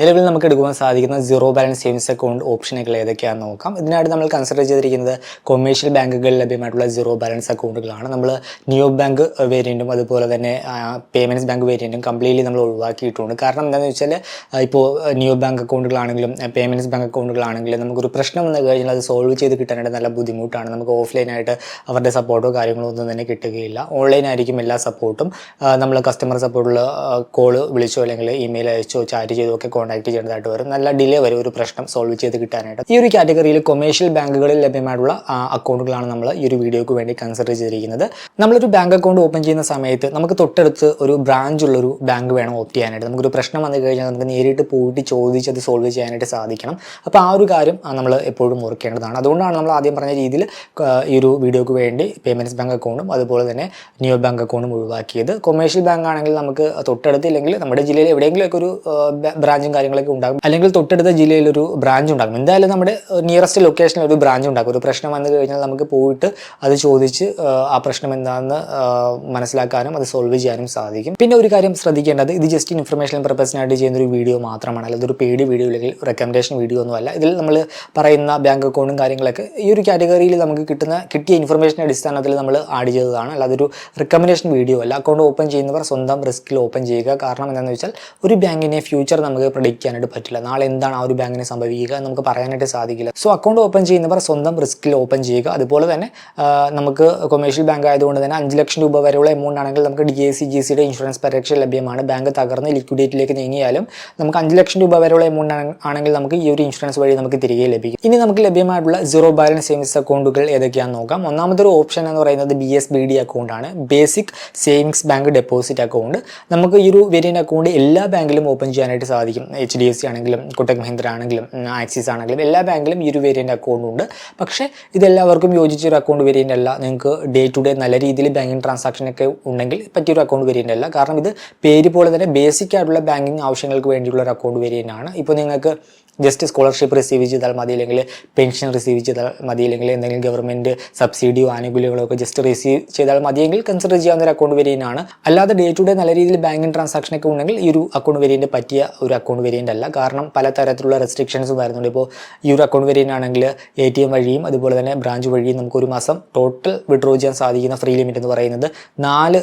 നിലവിൽ നമുക്ക് എടുക്കുവാൻ സാധിക്കുന്ന സീറോ ബാലൻസ് സേവിങ്സ് അക്കൗണ്ട് ഓപ്ഷനുകൾ ഏതൊക്കെയാണെന്ന് നോക്കാം. ഇതിനായിട്ട് നമ്മൾ കൺസിഡർ ചെയ്തിരിക്കുന്നത് കൊമേഴ്ഷ്യൽ ബാങ്കുകളിൽ ലഭ്യമായിട്ടുള്ള സീറോ ബാലൻസ് അക്കൗണ്ടുകളാണ് നമ്മൾ ന്യൂ ബാങ്ക് വേരിയന്റും അതുപോലെ തന്നെ പേയ്മെന്റ്സ് ബാങ്ക് വേരിയന്റും കംപ്ലീറ്റ്ലി നമ്മൾ ഒഴിവാക്കിയിട്ടുണ്ട്. കാരണം എന്താണെന്ന് വെച്ചാൽ ഇപ്പോൾ ന്യൂ ബാങ്ക് അക്കൗണ്ടുകളാണെങ്കിലും പേയ്മെന്റ്സ് ബാങ്ക് അക്കൗണ്ടുകളാണെങ്കിലും നമുക്കൊരു പ്രശ്നം വന്നു കഴിഞ്ഞാൽ അത് സോൾവ് ചെയ്ത് കിട്ടാനായിട്ട് നല്ല ബുദ്ധിമുട്ടാണ്. നമുക്ക് ഓഫ്ലൈനായിട്ട് അവരുടെ സപ്പോർട്ടോ കാര്യങ്ങളോ ഒന്നും തന്നെ കിട്ടുകയില്ല. ഓൺലൈൻ ആയിരിക്കും എല്ലാ സപ്പോർട്ടും നമ്മൾ കസ്റ്റമർ സപ്പോർട്ടിൽ കോൾ വിളിച്ചോ അല്ലെങ്കിൽ ഇമെയിൽ അയച്ചോ ചാറ്റ് ചെയ്തോ ഒക്കെ കോൺടാക്ട് ചെയ്യേണ്ടതായിട്ട് വരും. നല്ല ഡിലേ വരും ഒരു പ്രശ്നം സോൾവ് ചെയ്ത് കിട്ടാനായിട്ട്. ഈ ഒരു കാറ്റഗറിയിൽ കൊമേഴ്ഷ്യൽ ബാങ്കുകളിൽ ലഭ്യമായിട്ടുള്ള അക്കൗണ്ടുകളാണ് നമ്മൾ ഈ ഒരു വീഡിയോക്ക് വേണ്ടി കൺസിഡർ ചെയ്തിരിക്കുന്നത്. നമ്മളൊരു ബാങ്ക് അക്കൗണ്ട് ഓപ്പൺ ചെയ്യുന്ന സമയത്ത് നമുക്ക് തൊട്ടടുത്ത് ഒരു ബ്രാഞ്ച് ഉള്ളൊരു ബാങ്ക് വേണം ഓപ്റ്റ് ചെയ്യാനായിട്ട്. നമുക്കൊരു പ്രശ്നം വന്നു കഴിഞ്ഞാൽ നമുക്ക് നേരിട്ട് പോയിട്ട് ചോദിച്ച് അത് സോൾവ് ചെയ്യാനായിട്ട് സാധിക്കണം. അപ്പോൾ ആ ഒരു കാര്യം നമ്മൾ എപ്പോഴും ഓർക്കേണ്ടതാണ്. അതുകൊണ്ടാണ് നമ്മൾ ആദ്യം പറഞ്ഞ രീതിയിൽ ഈ ഒരു വീഡിയോക്ക് വേണ്ടി പേയ്മെന്റ്സ് ബാങ്ക് അക്കൗണ്ടും അതുപോലെ തന്നെ ന്യൂ ബാങ്ക് അക്കൗണ്ടും ഒഴിവാക്കിയത്. കൊമേഴ്ഷ്യൽ ബാങ്ക് ആണെങ്കിൽ നമുക്ക് തൊട്ടടുത്തില്ലെങ്കിൽ നമ്മുടെ ജില്ലയിൽ എവിടെയെങ്കിലുമൊക്കെ ഒരു ബ്രാഞ്ചും കാര്യങ്ങളൊക്കെ ഉണ്ടാകും. അല്ലെങ്കിൽ തൊട്ടടുത്ത ജില്ലയിൽ ഒരു ബ്രാഞ്ച് ഉണ്ടാകും. എന്തായാലും നമ്മുടെ നിയറസ്റ്റ് ലൊക്കേഷനിൽ ഒരു ബ്രാഞ്ച് ഉണ്ടാകും. ഒരു പ്രശ്നം വന്നു കഴിഞ്ഞാൽ നമുക്ക് പോയിട്ട് അത് ചോദിച്ച് ആ, പ്രശ്നം എന്താണെന്ന് മനസ്സിലാക്കാനും അത് സോൾവ് ചെയ്യാനും സാധിക്കും. പിന്നെ ഒരു കാര്യം ശ്രദ്ധിക്കേണ്ടത് ഇത് ജസ്റ്റ് ഇൻഫർമേഷൻ പർപ്പസിനായിട്ട് ചെയ്യുന്ന ഒരു വീഡിയോ മാത്രമാണ്. അല്ലാതെ ഒരു പേടി വീഡിയോ അല്ലെങ്കിൽ റെക്കമെൻഡേഷൻ വീഡിയോ ഒന്നും അല്ല. ഇതിൽ നമ്മൾ പറയുന്ന ബാങ്ക് അക്കൗണ്ടും കാര്യങ്ങളൊക്കെ ഈ ഒരു കാറ്റഗറിയിൽ നമുക്ക് കിട്ടുന്ന കിട്ടിയ ഇൻഫർമേഷന്റെ അടിസ്ഥാനത്തിൽ നമ്മൾ ആഡ് ചെയ്തതാണ്. അല്ലാതെ ഒരു റെക്കമെൻഡേഷൻ വീഡിയോ അല്ല. അക്കൗണ്ട് ഓപ്പൺ ചെയ്യുന്നവർ സ്വന്തം റിസ്കിൽ ഓപ്പൺ ചെയ്യുക. കാരണം എന്താണെന്ന് വെച്ചാൽ ഒരു ബാങ്കിനെ ഫ്യൂച്ചർ നമുക്ക് പ്രഡിക്റ്റ് ചെയ്യാനായിട്ട് പറ്റില്ല. നാളെ എന്താണ് ആ ഒരു ബാങ്കിനെ സംഭവിക്കുക എന്ന് നമുക്ക് പറയാനായിട്ട് സാധിക്കില്ല. സോ അക്കൗണ്ട് ഓപ്പൺ ചെയ്യുന്നവർ സ്വന്തം റിസ്കിൽ ഓപ്പൺ ചെയ്യുക. അതുപോലെ തന്നെ നമുക്ക് കൊമേഴ്ഷ്യൽ ബാങ്ക് ആയതുകൊണ്ട് തന്നെ അഞ്ച് ലക്ഷം രൂപ വരെയുള്ള എമൗണ്ട് ആണെങ്കിൽ നമുക്ക് ഡി എ സി ജി സിയുടെ ഇൻഷുറൻസ് പരിരക്ഷ ലഭ്യമാണ്. ബാങ്ക് തകർന്ന് ലിക്വിഡേറ്റിലേക്ക് നീങ്ങിയാലും നമുക്ക് അഞ്ച് ലക്ഷം രൂപ വരെയുള്ള എമൗണ്ട് ആണെങ്കിൽ നമുക്ക് ഈ ഒരു ഇൻഷുറൻസ് വഴി നമുക്ക് തിരികെ ലഭിക്കും. ഇനി നമുക്ക് ലഭ്യമായിട്ടുള്ള സീറോ ബാലൻസ് സേവിങ്സ് അക്കൗണ്ടുകൾ ഏതൊക്കെയാണെന്ന് നോക്കാം. ഒന്നാമത്തെ ഒരു ഓപ്ഷൻ എന്ന് പറയുന്നത് B S B D account ആണ്. Basic savings bank deposit account നമുക്ക് ഈ ഒരു വേരിയന്റ് അക്കൗണ്ട് എല്ലാ ബാങ്കിലും ഓപ്പൺ ചെയ്യാനായിട്ട് സാധിക്കും. എച്ച് ഡി എഫ് സി ആണെങ്കിലും കൊട്ടക് മഹീന്ദ്ര ആണെങ്കിലും ആക്സിസ് ആണെങ്കിലും എല്ലാ ബാങ്കിലും ഈ ഒരു വേരിയന്റ് അക്കൗണ്ട് ഉണ്ട്. പക്ഷേ ഇതെല്ലാവർക്കും യോജിച്ചൊരു അക്കൗണ്ട് വേരിയന്റ് അല്ല. നിങ്ങൾക്ക് ഡേ ടു ഡേ നല്ല രീതിയിൽ ബാങ്കിങ് ട്രാൻസാക്ഷനൊക്കെ ഉണ്ടെങ്കിൽ പറ്റിയൊരു അക്കൗണ്ട് വേരിയന്റ് അല്ല. കാരണം ഇത് പേര് പോലെ തന്നെ ബേസിക് ആയിട്ടുള്ള ബാങ്കിങ് ആവശ്യങ്ങൾക്ക് വേണ്ടിയുള്ള ഒരു അക്കൗണ്ട് വേരിയന്റ് ആണ്. ഇപ്പോൾ നിങ്ങൾക്ക് ജസ്റ്റ് സ്കോളർഷിപ്പ് റിസീവ് ചെയ്താൽ മതി അല്ലെങ്കിൽ പെൻഷൻ റിസീവ് ചെയ്താൽ മതി അല്ലെങ്കിൽ എന്തെങ്കിലും ഗവൺമെന്റ് സബ്സിഡിയോ ആനുകൂല്യങ്ങളോ ഒക്കെ ജസ്റ്റ് റിസീവ് ചെയ്താൽ മതിയെങ്കിൽ കൺസിഡർ ചെയ്യാവുന്ന ഒരു അക്കൗണ്ട് വേരിയന്റാണ് അല്ലാതെ ഡേ ടു ഡേ നല്ല രീതിയിൽ ബാങ്കിങ് ട്രാൻസാക്ഷൻ ഒക്കെ ഉണ്ടെങ്കിൽ ഈ ഒരു അക്കൗണ്ട് വേരിയന്റ് പറ്റിയ ഒരു അക്കൗണ്ട് വേരിയന്റ് അല്ല. കാരണം പല തരത്തിലുള്ള റെസ്ട്രിക്ഷൻസും വരുന്നുണ്ട്. ഇപ്പോൾ ഈ ഒരു അക്കൗണ്ട് വേരിയന്റ് ആണെങ്കിൽ എ ടി എം വഴിയും അതുപോലെ തന്നെ ബ്രാഞ്ച് വഴിയും നമുക്ക് ഒരു മാസം ടോട്ടൽ വിഡ്രോ ചെയ്യാൻ സാധിക്കുന്ന ഫ്രീ ലിമിറ്റ് എന്ന് പറയുന്നത് നാല്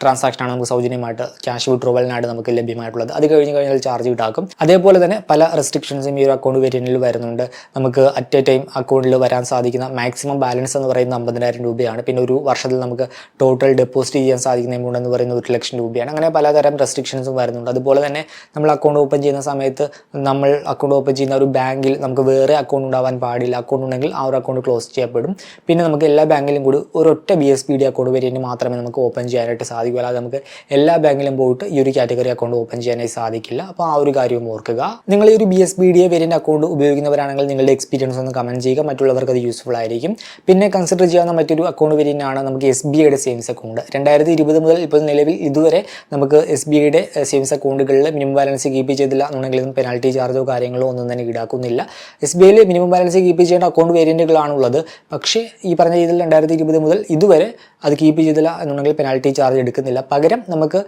ട്രാൻസാക്ഷനാണ് നമുക്ക് സൗജന്യമായിട്ട് ക്യാഷ് വിഡ്രോവലിനായിട്ട് നമുക്ക് ലഭ്യമായിട്ടുള്ളത്. അത് കഴിഞ്ഞ് കഴിഞ്ഞാൽ ചാർജ് ഈടാക്കും അതേപോലെ തന്നെ പല റെസ്ട്രിക്ഷൻസും ഈ ഒരു അക്കൗണ്ട് വേരിയന്റിൽ വരുന്നുണ്ട്. നമുക്ക് അറ്റ് എ ടൈം അക്കൗണ്ടിൽ വരാൻ സാധിക്കുന്ന മാക്സിമം ബാലൻസ് എന്ന് പറയുന്ന അമ്പതിനായിരം രൂപയാണ്. പിന്നെ ഒരു വർഷത്തിൽ നമുക്ക് ടോട്ടൽ ഡെപ്പോസിറ്റ് ചെയ്യാൻ സാധിക്കുന്ന എമൗണ്ട് എന്ന് പറയുന്നത് ഒരു ലക്ഷം രൂപയാണ്. അങ്ങനെ പലതരം റെസ്ട്രിക്ഷൻസും വരുന്നുണ്ട്. അതുപോലെ തന്നെ നമ്മൾ അക്കൗണ്ട് ഓപ്പൺ ചെയ്യുന്ന സമയത്ത് നമ്മൾ അക്കൗണ്ട് ഓപ്പൺ ചെയ്യുന്ന ഒരു ബാങ്കിൽ നമുക്ക് വേറെ അക്കൗണ്ട് ഉണ്ടാവാൻ പാടില്ല. അക്കൗണ്ട് ഉണ്ടെങ്കിൽ ആ ഒരു അക്കൗണ്ട് ക്ലോസ് ചെയ്യപ്പെടും. പിന്നെ നമുക്ക് എല്ലാ ബാങ്കിലും കൂടി ഒരൊറ്റ B S P D account variant മാത്രമേ നമുക്ക് ഓപ്പൺ ചെയ്യാനായിട്ട് സാധിക്കൂ. അല്ലാതെ നമുക്ക് എല്ലാ ബാങ്കിലും പോയിട്ട് ഈ ഒരു കാറ്റഗറി അക്കൗണ്ട് ഓപ്പൺ ചെയ്യാനായി സാധിക്കില്ല. അപ്പോൾ ആ ഒരു കാര്യവും ഓർക്കുക. നിങ്ങൾ ഈ ഒരു B S B D A variant account ഉപയോഗിക്കുന്നവരാണെങ്കിൽ നിങ്ങളുടെ എക്സ്പീരിയൻസ് ഒന്ന് കമന്റ് ചെയ്യുക. മറ്റുള്ളവർക്ക് അത് യൂസ്ഫുൾ ആയിരിക്കും. പിന്നെ കൺസിഡർ ചെയ്യാവുന്ന മറ്റൊരു അക്കൗണ്ട് വേരിയന്റ് ആണ് നമുക്ക് എസ് ബി ഐയുടെ സേവിങ്സ് അക്കൗണ്ട് രണ്ടായിരത്തി ഇരുപത് മുതൽ ഇപ്പോൾ നിലവിൽ ഇതുവരെ നമുക്ക് എസ് ബി ഐയുടെ സേവിങ്സ് അക്കൗണ്ടുകളിൽ മിനിമം ബാലൻസ് കീപ്പ് ചെയ്തില്ല എന്നുണ്ടെങ്കിലും പെനാൽറ്റി ചാർജോ കാര്യങ്ങളോ ഒന്നും തന്നെ ഈടാക്കുന്നില്ല. എസ് ബി ഐയിൽ മിനിമം ബാലൻസ് കീപ്പ് ചെയ്യേണ്ട അക്കൗണ്ട് വേരിയന്റുകളാണുള്ളത് പക്ഷേ ഈ പറഞ്ഞ രീതിയിൽ രണ്ടായിരത്തി ഇരുപത് മുതൽ ഇതുവരെ അത് കീപ്പ് ചെയ്തില്ല എന്നുണ്ടെങ്കിൽ പെനാൽറ്റി ചാർജ് എടുക്കുന്നില്ല. പകരം നമുക്ക്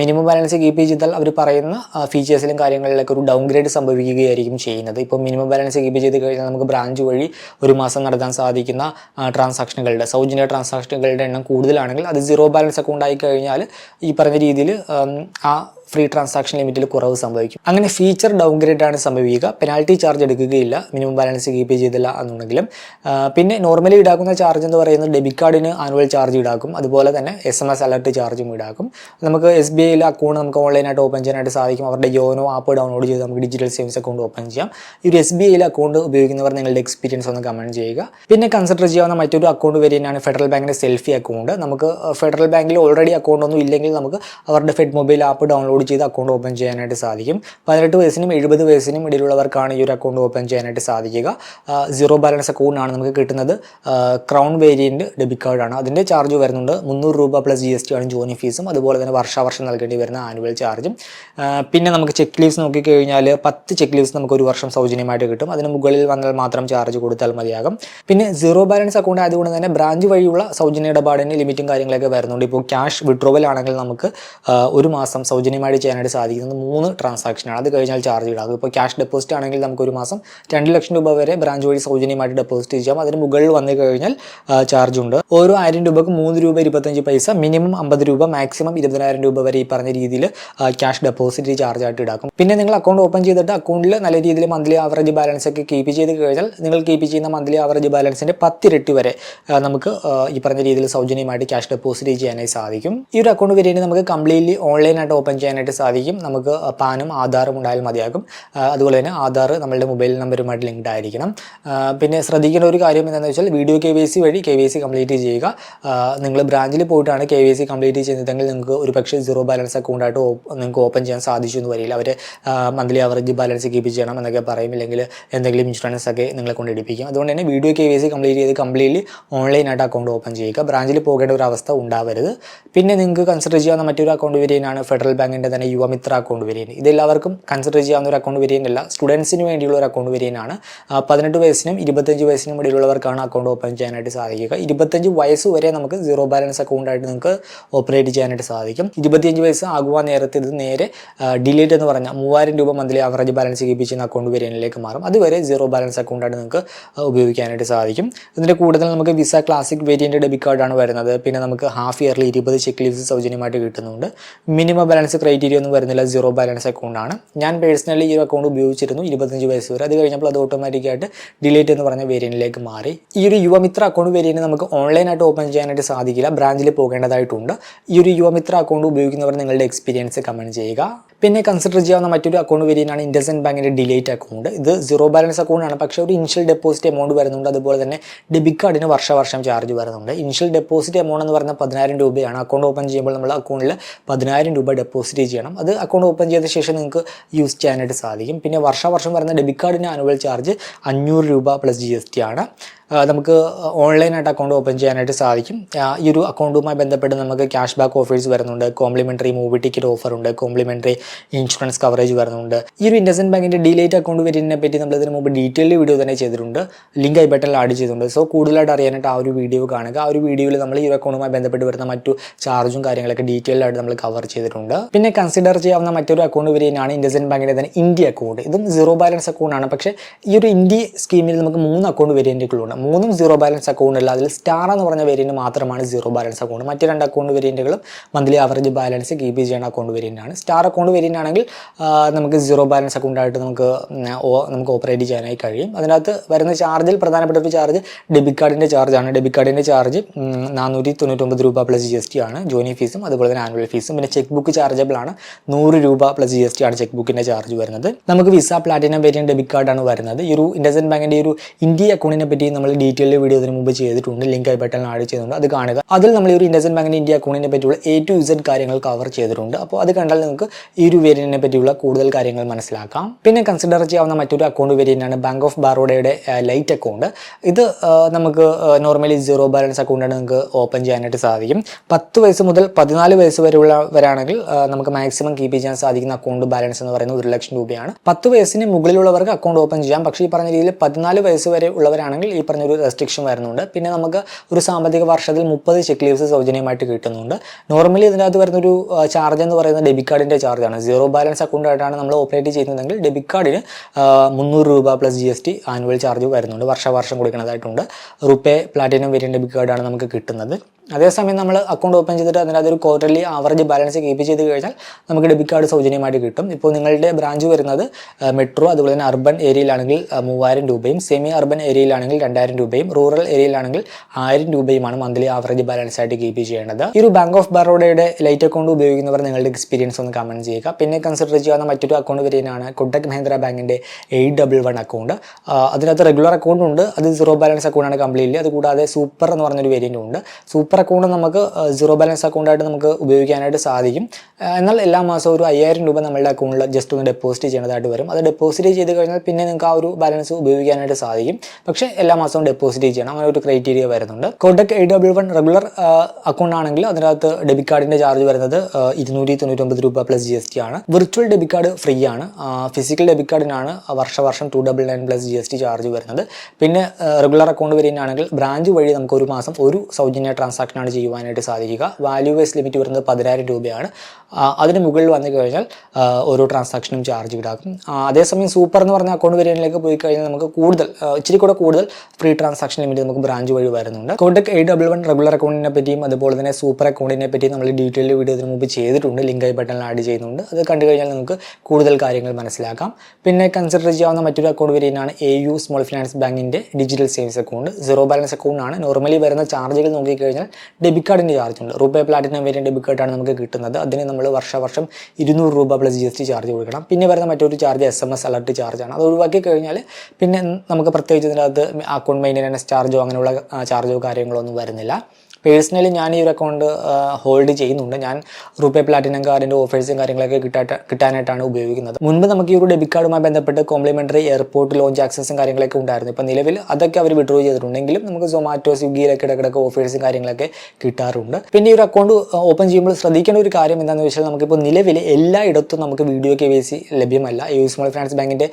മിനിമം ബാലൻസ് കീപ്പ് ചെയ്താൽ അവർ പറയുന്ന ഫീച്ചേഴ്സിലും കാര്യങ്ങളിലൊക്കെ ഒരു ഡൗൺ ഗ്രേഡ് സംഭവിക്കുകയായിരിക്കും ചെയ്യുന്നത്. ഇപ്പോൾ മിനിമം ബാലൻസ് കീപ്പ് ചെയ്ത് കഴിഞ്ഞാൽ നമുക്ക് ബ്രാഞ്ച് വഴി ഒരു മാസം നടത്താൻ സാധിക്കുന്ന ട്രാൻസാക്ഷനുകളുടെ സൗജന്യ ട്രാൻസാക്ഷനുകളുടെ എണ്ണം കൂടുതലാണെങ്കിൽ അത് സീറോ ബാലൻസ് അക്കൗണ്ട് ആയി കഴിഞ്ഞാൽ ഈ പറഞ്ഞ രീതിയിൽ ആ ഫ്രീ ട്രാൻസാക്ഷൻ ലിമിറ്റിൽ കുറവ് സംഭവിക്കും. അങ്ങനെ ഫീച്ചർ ഡൗൺ ഗ്രേഡ് ആണ് സംഭവിക്കുക. പെനാൽറ്റി ചാർജ് എടുക്കുകയില്ല. മിനിമം ബാലൻസ് കീപ്പ് ചെയ്തില്ല എന്നുണ്ടെങ്കിലും. പിന്നെ നോർമലി ഈടാക്കുന്ന ചാർജ് എന്ന് പറയുന്നത് ഡെബിറ്റ് കാർഡിന് ആനുവൽ ചാർജ് ഈടാക്കും. അതുപോലെ തന്നെ എസ് എം എസ് അലർട്ട് ചാർജും ഈടാക്കും. നമുക്ക് എസ് ബി ഐയിൽ അക്കൗണ്ട് നമുക്ക് ഓൺലൈനായിട്ട് ഓപ്പൺ ചെയ്യാനായിട്ട് സാധിക്കും. അവരുടെ യോനോ ആപ്പ് ഡൗൺലോഡ് ചെയ്ത് നമുക്ക് ഡിജിറ്റൽ സേവിങ്സ് അക്കൗണ്ട് ഓപ്പൺ ചെയ്യാം. ഈ ഒരു എസ് ബി ഐയിൽ അക്കൗണ്ട് ഉപയോഗിക്കുന്നവർ നിങ്ങളുടെ എക്സ്പീരിയൻസ് ഒന്ന് കമന്റ് ചെയ്യുക. പിന്നെ കൺസിഡർ ചെയ്യാവുന്ന മറ്റൊരു അക്കൗണ്ട് വരെയാണ് ഫെഡറൽ ബാങ്കിന്റെ സെൽഫി അക്കൗണ്ട് നമുക്ക് ഫെഡറൽ ബാങ്കിൽ ഓൾറെഡി അക്കൗണ്ട് ഒന്നും ഇല്ലെങ്കിൽ നമുക്ക് അവരുടെ ഫെഡ് മൊബൈൽ ആപ്പ് ഡൗൺലോഡ് ചെയ്ത് അക്കൗണ്ട് ഓപ്പൺ ചെയ്യാനായിട്ട് സാധിക്കും. പതിനെട്ട് വയസ്സിനും എഴുപത് വയസ്സിനും ഇടയിലുള്ളവർക്കാണ് ഈ ഒരു അക്കൗണ്ട് ഓപ്പൺ ചെയ്യാനായിട്ട് സാധിക്കുക. സീറോ ബാലൻസ് അക്കൗണ്ടാണ് നമുക്ക് കിട്ടുന്നത്. ക്രൗൺ വേരിയന്റ് ഡെബിറ്റ് കാർഡാണ് അതിന്റെ ചാർജ് വരുന്നുണ്ട് മുന്നൂറ് രൂപ പ്ലസ് ജി എസ് ടി ആണ് ജോയിനിങ് ഫീസും. അതുപോലെ തന്നെ വർഷാവർഷം നൽകേണ്ടി വരുന്ന ആനുവൽ ചാർജും പിന്നെ നമുക്ക് ചെക്ക് ലീവ്സ് നോക്കിക്കഴിഞ്ഞാൽ പത്ത് ചെക്ക് ലീവ്സ് നമുക്ക് ഒരു വർഷം സൗജന്യമായിട്ട് കിട്ടും. അതിന് മുകളിൽ വന്നാൽ മാത്രം ചാർജ് കൊടുത്താൽ മതിയാകും. പിന്നെ സീറോ ബാലൻസ് അക്കൗണ്ട് ആയതുകൊണ്ട് തന്നെ ബ്രാഞ്ച് വഴിയുള്ള സൗജന്യ ഇടപാടിന് ലിമിറ്റും കാര്യങ്ങളൊക്കെ വരുന്നുണ്ട്. ഇപ്പോൾ ക്യാഷ് വിഡ്രോവൽ ആണെങ്കിൽ നമുക്ക് ഒരു മാസം സൗജന്യമായി സൗജന്യമായിട്ട് ചെയ്യാനായിട്ട് സാധിക്കുന്നത് മൂന്ന് ട്രാൻസാക്ഷൻ ആണ്. അത് കഴിഞ്ഞാൽ ചാർജ് ഇടാം. അതിപ്പോൾ ക്യാഷ് ഡെപ്പോസിറ്റ് ആണെങ്കിൽ നമുക്ക് ഒരു മാസം രണ്ട് ലക്ഷം രൂപ വരെ ബ്രാഞ്ച് വഴി സൗജന്യമായിട്ട് ഡെപ്പോസിറ്റ് ചെയ്യാം. അതിന് മുകളിൽ വന്നു കഴിഞ്ഞാൽ ചാർജ് ഉണ്ട്. ഓരോ ആയിരം രൂപക്ക് മൂന്ന് രൂപ ഇരുപത്തഞ്ച് പൈസ മിനിമം അമ്പത് രൂപ മാക്സിമം ഇരുപതിനായിരം രൂപ വരെ ഈ പറഞ്ഞ രീതിയിൽ ക്യാഷ് ഡെപ്പോസിറ്റ് ചാർജ് ആയിട്ട് ഈടാക്കും പിന്നെ നിങ്ങൾ അക്കൗണ്ട് ഓപ്പൺ ചെയ്തിട്ട് അക്കൗണ്ടിൽ നല്ല രീതിയിൽ മന്ത്ലി ആവറേജ് ബാലൻസ് ഒക്കെ കീപ്പ് ചെയ്ത് കഴിഞ്ഞാൽ നിങ്ങൾ കീപ്പ് ചെയ്യുന്ന മന്ത്ലി ആവറേജ് ബാലൻസിന്റെ പത്തിരട്ടി വരെ നമുക്ക് ഈ പറഞ്ഞ രീതിയിൽ സൗജന്യമായിട്ട് ക്യാഷ് ഡെപ്പോസിറ്റ് ചെയ്യാനായി സാധിക്കും. ഈ ഒരു അക്കൗണ്ട് വരെയാണ് നമുക്ക് കംപ്ലീറ്റ്ലി ഓൺലൈനായിട്ട് ഓപ്പൺ ചെയ്യാനായിട്ട് സാധിക്കും. നമുക്ക് പാനും ആധാറും ഉണ്ടായാൽ മതിയാകും. അതുപോലെ തന്നെ ആധാർ നമ്മളുടെ മൊബൈൽ നമ്പറുമായിട്ട് ലിങ്ക്ഡ് ആയിരിക്കണം. പിന്നെ ശ്രദ്ധിക്കേണ്ട ഒരു കാര്യം എന്താണെന്ന് വെച്ചാൽ വീഡിയോ കെ സി വഴി കെ സി കംപ്ലീറ്റ് ചെയ്യുക. നിങ്ങൾ ബ്രാഞ്ചിൽ പോയിട്ടാണ് കെ സി കംപ്ലീറ്റ് ചെയ്യുന്നതെങ്കിൽ നിങ്ങൾക്ക് ഒരു പക്ഷേ സീറോ ബാലൻസ് അക്കൗണ്ടായിട്ട് നിങ്ങൾക്ക് ഓപ്പൺ ചെയ്യാൻ സാധിച്ചു എന്ന് വരില്ല. അവർ മന്ത്ലി അവറേജ് ബാലൻസ് കീപ്പ് ചെയ്യണം എന്നൊക്കെ പറയും. ഇല്ലെങ്കിൽ എന്തെങ്കിലും ഇൻഷുറൻസ് ഒക്കെ നിങ്ങളെ കൊണ്ട് എടുപ്പിക്കും അതുകൊണ്ട് തന്നെ video K Y C complete ചെയ്ത് കംപ്ലീറ്റ്ലി ഓൺലൈനായിട്ട് അക്കൗണ്ട് ഓപ്പൺ ചെയ്യുക. ബ്രാഞ്ചിൽ പോകേണ്ട ഒരു അവസ്ഥ ഉണ്ടാവരുത്. പിന്നെ നിങ്ങൾക്ക് കൺസിഡർ ചെയ്യാവുന്ന മറ്റൊരു അക്കൗണ്ട് വരെയാണ് ഫെഡറൽ ബാങ്കിന്റെ തന്നെ യുവമിത്ര അക്കൗണ്ട് വേരിയന്റ് ഇത് എല്ലാവർക്കും കൺസിഡർ ചെയ്യാവുന്ന ഒരു അക്കൗണ്ട് വേരിയന്റ് അല്ല. സ്റ്റുഡൻസിന് വേണ്ടിയുള്ള ഒരു അക്കൗണ്ട് വേരിയന്റ് ആണ്. പതിനെട്ട് വയസ്സിനും ഇരുപത്തഞ്ച് വയസ്സിനും ഇടയിലുള്ളവർക്കാണ് അക്കൗണ്ട് ഓപ്പൺ ചെയ്യാനായിട്ട് സാധിക്കുക. ഇരുപത്തഞ്ച് വയസ്സ് വരെ നമുക്ക് സീറോ ബാലൻസ് അക്കൗണ്ടായിട്ട് നിങ്ങൾക്ക് ഓപ്പറേറ്റ് ചെയ്യാനായിട്ട് സാധിക്കും. ഇരുപത്തിയഞ്ച് വയസ്സ് ആകുവാൻ നേരത്തെ ഇത് നേരെ ഡിലീറ്റ് എന്ന് പറഞ്ഞാൽ മൂവായിരം രൂപ മന്ത്ലി ആവറേജ് ബാലൻസ് കീപ്പ് ചെയ്യുന്ന അക്കൗണ്ട് വേരിയന്റിലേക്ക് മാറും. അതുവരെ സീറോ ബാലൻസ് അക്കൗണ്ടായിട്ട് നിങ്ങൾക്ക് ഉപയോഗിക്കാനായിട്ട് സാധിക്കും. ഇതിന്റെ കൂടുതൽ നമുക്ക് വിസ ക്ലാസിക് വേരിയന്റ് ഡെബിറ്റ് കാർഡാണ് വരുന്നത്. പിന്നെ നമുക്ക് ഹാഫ് ഇയർലി ഇരുപത് ചെക്ക് ലീവ്സ് സൗജന്യമായിട്ട് കിട്ടുന്നുണ്ട്. മിനിമം ബാലൻസ് ക്രൈറ്റീരിയ ഒന്നും വരുന്നില്ല സീറോ ബാലൻസ് അക്കൗണ്ടാണ് ഞാൻ പേഴ്സണലി ഈ അക്കൗണ്ട് ഉപയോഗിച്ചിരുന്നു ഇരുപത്തഞ്ച് വയസ്സ് വരെ. അത് കഴിഞ്ഞപ്പോൾ അത് ഓട്ടോമാറ്റിക്കായിട്ട് ഡിലീറ്റ് എന്ന് പറഞ്ഞ വേരിയന്റിലേക്ക് മാറി. ഈ ഒരു യുവമിത്ര അക്കൗണ്ട് വേരിയന്റ് നമുക്ക് ഓൺലൈനായിട്ട് ഓപ്പൺ ചെയ്യാനായിട്ട് സാധിക്കില്ല. ബ്രാഞ്ചിൽ പോകേണ്ടതായിട്ടുണ്ട്. ഈ ഒരു യുവമിത്ര അക്കൗണ്ട് ഉപയോഗിക്കുന്നവർ നിങ്ങളുടെ എക്സ്പീരിയൻസ് കമന്റ് ചെയ്യുക. പിന്നെ കൺസിഡർ ചെയ്യാവുന്ന മറ്റൊരു അക്കൗണ്ട് വേരിയന്റാണ് ഇൻഡസൻ ബാങ്കിന്റെ ഡിലേറ്റ് അക്കൗണ്ട് ഇത് സീറോ ബാലൻസ് അക്കൗണ്ടാണ് പക്ഷേ ഒരു ഇനിഷ്യൽ ഡെപ്പോസിറ്റ് എമൗണ്ട് വരുന്നുണ്ട്. അതുപോലെ തന്നെ ഡെബിറ്റ് കാർഡിന് വർഷ വർഷം ചാർജ് വരുന്നുണ്ട്. ഇനിഷ്യൽ ഡെപ്പോസിറ്റ് എമൗണ്ട് എന്ന് പറഞ്ഞാൽ പതിനായിരം രൂപയാണ്. അക്കൗണ്ട് ഓപ്പൺ ചെയ്യുമ്പോൾ നമ്മൾ അക്കൗണ്ടിൽ പതിനായിരം രൂപ ഡെപ്പോസിറ്റ് ചെയ്യണം. അത് അക്കൗണ്ട് ഓപ്പൺ ചെയ്ത ശേഷം നിങ്ങൾക്ക് യൂസ് ചെയ്യാനായിട്ട് സാധിക്കും. പിന്നെ വർഷാവർഷം വരുന്ന ഡെബിറ്റ് കാർഡിന് ആനുവൽ ചാർജ് അഞ്ഞൂറ് രൂപ പ്ലസ് ജി എസ് ടി ആണ്. നമുക്ക് ഓൺലൈനായിട്ട് അക്കൗണ്ട് ഓപ്പൺ ചെയ്യാനായിട്ട് സാധിക്കും. ഈ ഒരു അക്കൗണ്ടുമായി ബന്ധപ്പെട്ട് നമുക്ക് ക്യാഷ് ബാക്ക് ഓഫേഴ്സ് വരുന്നുണ്ട്. കോംപ്ലിമെന്ററി മൂവി ടിക്കറ്റ് ഓഫർ ഉണ്ട്. കോംപ്ലിമെന്ററി ഇൻഷുറൻസ് കവറേജ് വരുന്നുണ്ട്. ഈ ഒരു ഇൻഡസൻ ബാങ്കിന്റെ ഡിലേറ്റ് അക്കൗണ്ട് വരുന്നതിനെ പറ്റി നമ്മൾ ഇതിന് മുമ്പ് ഡീറ്റെയിൽ വീഡിയോ തന്നെ ചെയ്തിട്ടുണ്ട്. ലിങ്ക് ഐ ബട്ടൺ ആഡ് ചെയ്തിട്ടുണ്ട്. സോ കൂടുതലായിട്ട് അറിയാനായിട്ട് ആ ഒരു വീഡിയോ കാണുക. ആ ഒരു വീഡിയോയിൽ നമ്മൾ ഈ ഒരു അക്കൗണ്ടുമായി ബന്ധപ്പെട്ട് വരുന്ന മറ്റു ചാർജും കാര്യങ്ങളൊക്കെ ഡീറ്റെയിൽ ആയിട്ട് നമ്മൾ കവർ ചെയ്തിട്ടുണ്ട്. പിന്നെ കൺസിഡർ ചെയ്യാവുന്ന മറ്റൊരു അക്കൗണ്ട് വരെയാണ് ഇൻഡസൻ ബാങ്കിന്റെ തന്നെ ഇന്ത്യ അക്കൗണ്ട് ഇതും സീറോ ബാലൻസ് അക്കൗണ്ടാണ് പക്ഷേ ഈ ഒരു ഇന്ത്യ സ്കീമിൽ നമുക്ക് മൂന്ന് അക്കൗണ്ട് വേരിയന്റുകളുണ്ട് മൂന്നും സീറോ ബാലൻസ് അക്കൗണ്ട് അല്ല. അതിൽ സ്റ്റാർ എന്ന് പറഞ്ഞ വേരിയന്റ് മാത്രമാണ് സീറോ ബാലൻസ് അക്കൗണ്ട് മറ്റു രണ്ട് അക്കൗണ്ട് വേരിയന്റുകളും മന്ത്ലി ആവറേജ് ബാലൻസ് കീപ്പ് ചെയ്യുന്ന അക്കൗണ്ട് വേരിയന്റ് ആണ്. സ്റ്റാർ അക്കൗണ്ട് വേരിയന്റ് ആണെങ്കിൽ നമുക്ക് സീറോ ബാലൻസ് അക്കൗണ്ടായിട്ട് നമുക്ക് നമുക്ക് ഓപ്പറേറ്റ് ചെയ്യാനായി കഴിയും. അതിനകത്ത് വരുന്ന ചാർജിൽ പ്രധാനപ്പെട്ട ഒരു ചാർജ് ഡെബിറ്റ് കാർഡിന്റെ ചാർജാണ് ഡെബിറ്റ് കാർഡിന്റെ ചാർജ് നാനൂറ്റി തൊണ്ണൂറ്റൊമ്പത് രൂപ പ്ലസ് ജി എസ് ടി ആണ്. ജോയിനിങ് ഫീസും അതുപോലെ തന്നെ ആനുവൽ ഫീസും പിന്നെ ചെക്ക് ബുക്ക് ചാർജബിൾ നൂറ് രൂപ പ്ലസ് ജി എസ് ടി ആണ് ചെക്ക് ബുക്കിന്റെ ചാർജ് വരുന്നത്. നമുക്ക് വിസ പ്ലാറ്റിനം വേരിയൻ ഡെബിറ്റ് കാർഡാണ് വരുന്നത്. ഈ ഒരു ഇൻഡസൻ ബാങ്കിന്റെ ഒരു ഇന്ത്യ അക്കൗണ്ടിനെ പറ്റി നമ്മൾ ഡീറ്റെയിൽ വീഡിയോ ഇതിന് മുമ്പ് ചെയ്തിട്ടുണ്ട്. ലിങ്ക് ഐ ബട്ടൺ ആഡ് ചെയ്തിട്ടുണ്ട്. അത് കാണുക. അതിൽ നമ്മൾ ഈ ഒരു ഇൻഡസൻ ബാങ്കിന്റെ ഇന്ത്യ അക്കൗണ്ടിനെ പറ്റിയുള്ള എ ടു ഇസഡ് കാര്യങ്ങൾ കവർ ചെയ്തിട്ടുണ്ട്. അപ്പോൾ അത് കണ്ടാൽ നിങ്ങൾക്ക് ഈ ഒരു വേരിയന്റിനെ പറ്റിയുള്ള കൂടുതൽ കാര്യങ്ങൾ മനസ്സിലാക്കാം. പിന്നെ കൺസിഡർ ചെയ്യാവുന്ന മറ്റൊരു അക്കൗണ്ട് വേരിയന്റാണ് ബാങ്ക് ഓഫ് ബറോഡയുടെ ലൈറ്റ് അക്കൗണ്ട് ഇത് നമുക്ക് നോർമലി സീറോ ബാലൻസ് അക്കൗണ്ടാണ് നിങ്ങൾക്ക് ഓപ്പൺ ചെയ്യാനായിട്ട് സാധിക്കും. പത്ത് വയസ്സ് മുതൽ പതിനാല് വയസ്സ് വരെയുള്ളവരാണെങ്കിൽ നമുക്ക് മാക്സിമം കീപ്പ് ചെയ്യാൻ സാധിക്കുന്ന അക്കൗണ്ട് ബാലൻസ് എന്ന് പറയുന്നത് ഒരു ലക്ഷം രൂപയാണ്. പത്ത് വയസ്സിന് മുകളിലുള്ളവർക്ക് അക്കൗണ്ട് ഓപ്പൺ ചെയ്യാം. പക്ഷേ ഈ പറഞ്ഞ രീതിയിൽ പതിനാല് വയസ്സ് വരെ ഉള്ളവരാണെങ്കിൽ ഈ പറഞ്ഞ ഒരു റെസ്ട്രിക്ഷൻ വരുന്നുണ്ട്. പിന്നെ നമുക്ക് ഒരു സാമ്പത്തിക വർഷത്തിൽ മുപ്പത് ചെക്ക് ലീവ്സ് സൗജന്യമായിട്ട് കിട്ടുന്നുണ്ട്. നോർമലി ഇതിനകത്ത് വരുന്ന ഒരു ചാർജ് എന്ന് പറയുന്നത് ഡെബിറ്റ് കാർഡിന്റെ ചാർജാണ് സീറോ ബാലൻസ് അക്കൗണ്ട് ആയിട്ടാണ് നമ്മൾ ഓപ്പറേറ്റ് ചെയ്യുന്നതെങ്കിൽ ഡെബിറ്റ് കാർഡിന് മുന്നൂറ് രൂപ plus G S T annual charge വരുന്നുണ്ട്. വർഷവർഷം കൊടുക്കുന്നതായിട്ടുണ്ട്. റുപ്പേ പ്ലാറ്റിനം വേരിയൻ ഡെബിറ്റ് കാർഡാണ് നമുക്ക് കിട്ടുന്നത്. അതേസമയം നമ്മൾ അക്കൗണ്ട് ഓപ്പൺ ചെയ്തിട്ട് അതിനകത്ത് ഒരു ക്വാർട്ടർലി ആവറേജ് ബാലൻസ് കീപ്പ് ചെയ്ത് കഴിഞ്ഞാൽ നമുക്ക് ഡെബിറ്റ് കാർഡ് സൗജന്യമായിട്ട് കിട്ടും. ഇപ്പോൾ നിങ്ങളുടെ ബ്രാഞ്ച് വരുന്നത് മെട്രോ അതുപോലെ തന്നെ അർബൻ ഏരിയയിലാണെങ്കിൽ മൂവായിരം രൂപയും സെമി അർബൻ ഏരിയയിലാണെങ്കിൽ രണ്ടായിരം രൂപയും റൂറൽ ഏരിയയിലാണെങ്കിൽ ആയിരം രൂപയുമാണ് മന്ത്ലി ആവറേജ് ബാലൻസ് ആയിട്ട് കീപ്പ് ചെയ്യേണ്ടത്. ഈ ഒരു ബാങ്ക് ഓഫ് ബറോഡയുടെ ലൈറ്റ് അക്കൗണ്ട് ഉപയോഗിക്കുന്നവർ നിങ്ങളുടെ എക്സ്പീരിയൻസ് ഒന്ന് കമന്റ് ചെയ്യുക. പിന്നെ കൺസിഡർ ചെയ്യാവുന്ന മറ്റൊരു അക്കൗണ്ട് വരെയാണ് കൊട്ടക് മഹേന്ദ്ര ബാങ്കിന്റെ എയ്റ്റ് ഡബിൾ വൺ അക്കൗണ്ട് അതിനകത്ത് റെഗുലർ അക്കൗണ്ട് ഉണ്ട്. അത് സീറോ ബാലൻസ് അക്കൗണ്ടാണ് കംപ്ലീറ്റ്ലി അതുകൂടാതെ സൂപ്പർ എന്ന് പറഞ്ഞൊരു വേരിയന്റ് ഉണ്ട്. സൂപ്പർ അക്കൗണ്ട് നമുക്ക് സീറോ ബാലൻസ് അക്കൗണ്ടായിട്ട് നമുക്ക് ഉപയോഗിക്കാനായിട്ട് സാധിക്കും. എന്നാൽ എല്ലാ മാസവും ഒരു അയ്യായിരം രൂപ നമ്മളുടെ അക്കൗണ്ടിൽ ജസ്റ്റ് ഒന്ന് ഡെപ്പോസിറ്റ് ചെയ്യേണ്ടതായിട്ട് വരും. അത് ഡെപ്പോസിറ്റ് ചെയ്ത് കഴിഞ്ഞാൽ പിന്നെ നിങ്ങൾക്ക് ആ ഒരു ബാലൻസ് ഉപയോഗിക്കാനായിട്ട് സാധിക്കും. പക്ഷേ എല്ലാ മാസവും ഡെപ്പോസിറ്റ് ചെയ്യണം. അങ്ങനെ ഒരു ക്രൈറ്റീരിയ വരുന്നുണ്ട്. Kotak A W one regular account ആണെങ്കിൽ അതിനകത്ത് ഡെബിറ്റ് കാർഡിന്റെ ചാർജ് വരുന്നത് ഇരുന്നൂറ്റി തൊണ്ണൂറ്റൊമ്പത് രൂപ പ്ലസ് ജി എസ് ടി ആണ്. വിർച്വൽ ഡെബിറ്റ് കാർഡ് ഫ്രീ ആണ്. ഫിസിക്കൽ ഡെബിറ്റ് കാർഡിനാണ് വർഷവർഷം two double nine plus G S T charge വരുന്നത്. പിന്നെ റെഗുലർ അക്കൗണ്ട് വരികയാണെങ്കിൽ ബ്രാഞ്ച് വഴി നമുക്ക് ഒരു മാസം ഒരു സൗജന്യ ട്രാൻസാക്ഷൻ ട്രാൻസാക്ഷനാണ് ചെയ്യുവാനായിട്ട് സാധിക്കുക. വാല്യൂ വൈസ് ലിമിറ്റ് വരുന്നത് പതിനായിരം രൂപയാണ്. അതിന് മുകളിൽ വന്നു കഴിഞ്ഞാൽ ഓരോ ട്രാൻസാക്ഷനും ചാർജ് ഈടാക്കും. അതേസമയം സൂപ്പർ എന്ന് പറഞ്ഞ അക്കൗണ്ട് വേരിയന്റിലേക്ക് പോയി കഴിഞ്ഞാൽ നമുക്ക് കൂടുതൽ ഇച്ചിരി കൂടെ കൂടുതൽ ഫ്രീ ട്രാൻസാക്ഷൻ ലിമിറ്റ് നമുക്ക് ബ്രാഞ്ച് വഴി വരുന്നുണ്ട്. Kotak eight double one regular അക്കൗണ്ടിനെ പറ്റിയും അതുപോലെ തന്നെ സൂപ്പർ അക്കൗണ്ടിനെ പറ്റി നമ്മൾ ഡീറ്റെയിൽ വീഡിയോ ഇതിന് മുമ്പ് ചെയ്തിട്ടുണ്ട്. ലിങ്ക് ഐ ബട്ടണിൽ ആഡ് ചെയ്യുന്നുണ്ട്. അത് കണ്ടു കഴിഞ്ഞാൽ നമുക്ക് കൂടുതൽ കാര്യങ്ങൾ മനസ്സിലാക്കാം. പിന്നെ കൺസിഡർ ചെയ്യാവുന്ന മറ്റൊരു അക്കൗണ്ട് വേരിയന്റാണ് എ യു സ്മോൾ ഫിനാൻസ് ബാങ്കിന്റെ digital savings account zero balance അക്കൗണ്ടാണ് normally വരുന്ന ചാർജുകൾ നോക്കിക്കഴിഞ്ഞാൽ ഡെബിറ്റ് കാർഡിന്റെ ചാർജ് ഉണ്ട്. റൂപേ പ്ലാറ്റിനം വരെ ഡെബിറ്റ് കാർഡാണ് നമുക്ക് കിട്ടുന്നത്. അതിന് നമ്മൾ വർഷവർഷം ഇരുന്നൂറ് രൂപ plus G S T charge കൊടുക്കണം. പിന്നെ വരുന്ന മറ്റൊരു charge S M S alert ചാർജാണ് അത് ഒഴിവാക്കി കഴിഞ്ഞാൽ പിന്നെ നമുക്ക് പ്രത്യേകിച്ച് ഇതിനകത്ത് അക്കൗണ്ട് മെയിന്റനൻസ് ചാർജോ അങ്ങനെയുള്ള ചാർജോ കാര്യങ്ങളോ ഒന്നും വരുന്നില്ല. പേഴ്സണലി ഞാൻ ഈ ഒരു അക്കൗണ്ട് ഹോൾഡ് ചെയ്യുന്നുണ്ട്. ഞാൻ റൂപേ പ്ലാറ്റിനം കാർഡിന്റെ ഓഫേഴ്സും കാര്യങ്ങളൊക്കെ കിട്ടാട്ട് കിട്ടാനായിട്ടാണ് ഉപയോഗിക്കുന്നത്. മുൻപ് നമുക്ക് ഈ ഒരു ഡെബിറ്റ് കാർഡുമായി ബന്ധപ്പെട്ട് കോംപ്ലിമെന്ററി എയർപോർട്ട് ലോഞ്ച് ആക്സസും കാര്യങ്ങളൊക്കെ ഉണ്ടായിരുന്നു. ഇപ്പോൾ നിലവിൽ അതൊക്കെ അവർ വിഡ്രോ ചെയ്തിട്ടുണ്ടെങ്കിലും നമുക്ക് സൊമാറ്റോ സ്വിഗ്ഗിയിലൊക്കെ ഇടയ്ക്കിടയ്ക്ക് ഓഫേഴ്സും കാര്യങ്ങളൊക്കെ കിട്ടാറുണ്ട്. പിന്നെ ഈ ഒരു അക്കൗണ്ട് ഓപ്പൺ ചെയ്യുമ്പോൾ ശ്രദ്ധിക്കേണ്ട ഒരു കാര്യം എന്താണെന്ന് വെച്ചാൽ നമുക്കിപ്പോൾ നിലവിൽ എല്ലായിടത്തും നമുക്ക് വീഡിയോ കെ വൈ സി ലഭ്യമല്ല. യു സ്മോൾ ഫിനാൻസ് ബാങ്കിന്റെ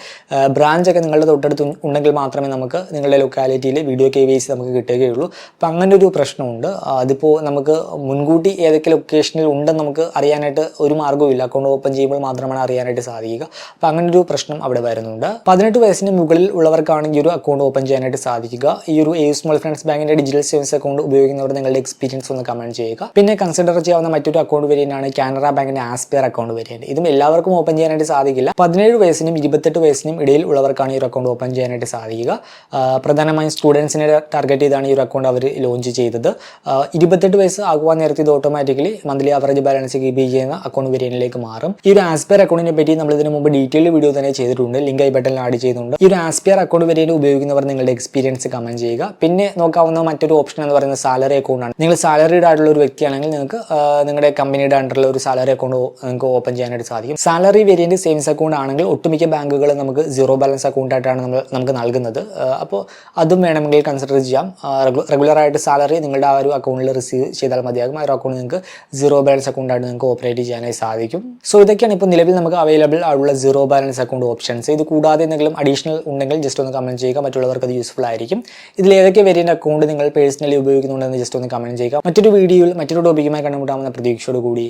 ബ്രാഞ്ചൊക്കെ നിങ്ങളുടെ തൊട്ടടുത്ത് ഉണ്ടെങ്കിൽ മാത്രമേ നമുക്ക് നിങ്ങളുടെ ലൊക്കാലിറ്റിയിൽ വീഡിയോ കെ വൈ സി നമുക്ക് കിട്ടുകയുള്ളൂ. അപ്പം അങ്ങനെ ഒരു പ്രശ്നമുണ്ട്. അതിപ്പോൾ നമുക്ക് മുൻകൂട്ടി ഏതൊക്കെ ലൊക്കേഷനിൽ ഉണ്ടെന്ന് നമുക്ക് അറിയാനായിട്ട് ഒരു മാർഗവും അക്കൗണ്ട് ഓപ്പൺ ചെയ്യുമ്പോൾ മാത്രമാണ് അറിയാനായിട്ട് സാധിക്കുക. അപ്പം അങ്ങനെ ഒരു പ്രശ്നം അവിടെ വരുന്നുണ്ട്. പതിനെട്ട് വയസ്സിന് മുകളിൽ ഉള്ളവർക്കാണ് ഈ ഒരു അക്കൗണ്ട് ഓപ്പൺ ചെയ്യാനായിട്ട് സാധിക്കുക. ഈ ഒരു എ സ്മോൾ ഫിനാൻസ് ബാങ്കിന്റെ ഡിജിറ്റൽ സേവിങ്സ് അക്കൗണ്ട് ഉപയോഗിക്കുന്നവർ നിങ്ങളുടെ എക്സ്പീരിയൻസ് ഒന്ന് കമന്റ് ചെയ്യുക. പിന്നെ കൺസിഡർ ചെയ്യാവുന്ന മറ്റൊരു അക്കൗണ്ട് വരെയാണ് ആണ് കാനറ ബാങ്കിന്റെ ആസ്പിയർ അക്കൗണ്ട് വേരിയന്റ് ഇതും എല്ലാവർക്കും ഓപ്പൺ ചെയ്യാനായിട്ട് സാധിക്കില്ല. പതിനേഴ് വയസ്സിനും ഇരുപത്തെട്ട് വയസ്സിനും ഇടയിൽ ഉള്ളവർക്കാണ് ഈ ഒരു അക്കൗണ്ട് ഓപ്പൺ ചെയ്യാനായിട്ട് സാധിക്കുക. പ്രധാനമായും സ്റ്റുഡൻസിനെ ടാർഗറ്റ് ചെയ്താണ് ഈ ഒരു അക്കൗണ്ട് അവർ ലോഞ്ച് ചെയ്തത്. ഇരുപത്തെട്ട് വയസ്സ് ആകുവാൻ നേരത്തെ ഇത് automatically monthly average balance keep ചെയ്യുന്ന അക്കൗണ്ട് വേരിയന്റിലേക്ക് മാറും. ഈ ഒരു ആസ്പിയർ അക്കൗണ്ടിനെ പറ്റി നമ്മൾ ഇതിന് മുമ്പ് ഡീറ്റെയിൽ വീഡിയോ തന്നെ ചെയ്തിട്ടുണ്ട്. ലിങ്ക് ഐ ബട്ടണിൽ ആഡ് ചെയ്തിട്ടുണ്ട്. ഈ ഒരു ആസ്പിയർ അക്കൗണ്ട് വേരിയന്റ് ഉപയോഗിക്കുന്നവർ നിങ്ങളുടെ എക്സ്പീരിയൻസ് കമന്റ് ചെയ്യുക. പിന്നെ നോക്കാവുന്ന മറ്റൊരു ഓപ്ഷൻ എന്ന് പറയുന്നത് സാലറി അക്കൗണ്ട് ആണ്. നിങ്ങൾ സാലറിഡ് ആയിട്ടുള്ള ഒരു വ്യക്തിയാണെങ്കിൽ നിങ്ങൾക്ക് നിങ്ങളുടെ കമ്പനിയുടെ അണ്ടറിൽ ഒരു സാലറി അക്കൗണ്ട് നിങ്ങൾക്ക് ഓപ്പൺ ചെയ്യാനായിട്ട് സാധിക്കും. സാലറി വേരിയന്റ് സേവിങ്സ് അക്കൗണ്ട് ആണെങ്കിൽ ഒട്ടുമിക്ക ബാങ്കുകൾ നമുക്ക് സീറോ ബാലൻസ് അക്കൗണ്ട് ആയിട്ടാണ് നമ്മൾ നമുക്ക് നൽകുന്നത്. അപ്പോൾ അതും വേണമെങ്കിൽ കൺസിഡർ ചെയ്യാം. റെഗുലർ ആയിട്ട് സാലറി നിങ്ങളുടെ ആ ഒരു അക്കൗണ്ടിൽ റിസീവ് ചെയ്താൽ മതിയാകും. ആ ഒരു അക്കൗണ്ട് നിങ്ങൾക്ക് സീറോ ബാലൻസ് അക്കൗണ്ട് ആയിട്ട് നിങ്ങൾക്ക് ഓപ്പറേറ്റ് ചെയ്യാനായി സാധിക്കും. സോ ഇതൊക്കെയാണ് ഇപ്പോൾ നിലവിൽ നമുക്ക് അവൈലബിൾ ആയിട്ടുള്ള സീറോ ബാലൻസ് അക്കൗണ്ട് ഓപ്ഷൻസ് ഇത് കൂടാതെ എന്തെങ്കിലും അഡീഷണൽ ഉണ്ടെങ്കിൽ ജസ്റ്റ് ഒന്ന് കമന്റ് ചെയ്യുക. മറ്റുള്ളവർക്ക് അത് യൂസ്ഫുൾ ആയിരിക്കും. ഇതിൽ ഏതൊക്കെ വേരിയന്റ് അക്കൗണ്ട് നിങ്ങൾ പേഴ്സണലി ഉപയോഗിക്കുന്നുണ്ടെന്ന് ജസ്റ്റ് ഒന്ന് കമന്റ് ചെയ്യുക മറ്റൊരു വീഡിയോയിൽ മറ്റൊരു ടോപ്പിക്കുമായി കണ്ടുമുട്ടാമെന്ന പ്രതീക്ഷയോട് കൂടി